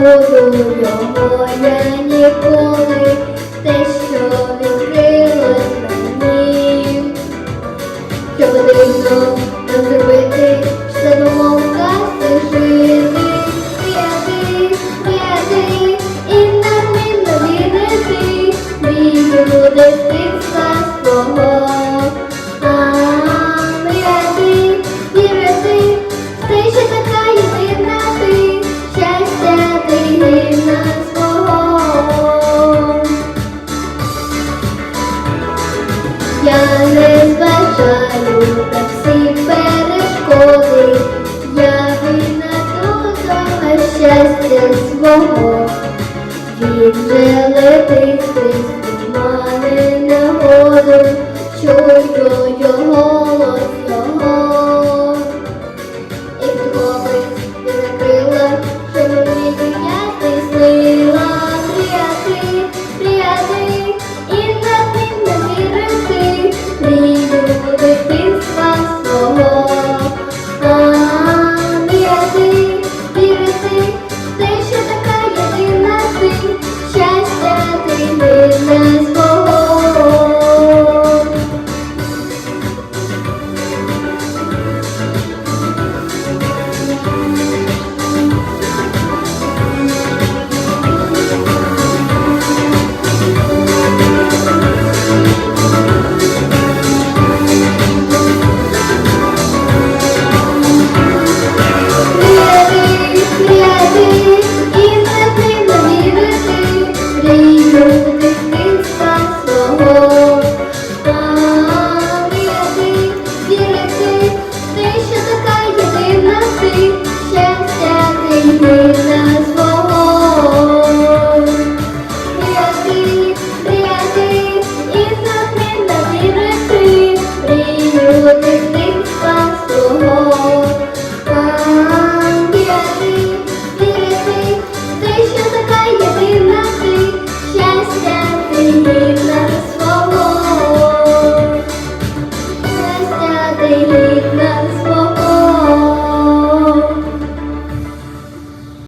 буду його я ніколи. я не зважаю на всі перешкоди, я вина додала щастя свого, він же летить, мене на воду, що йо.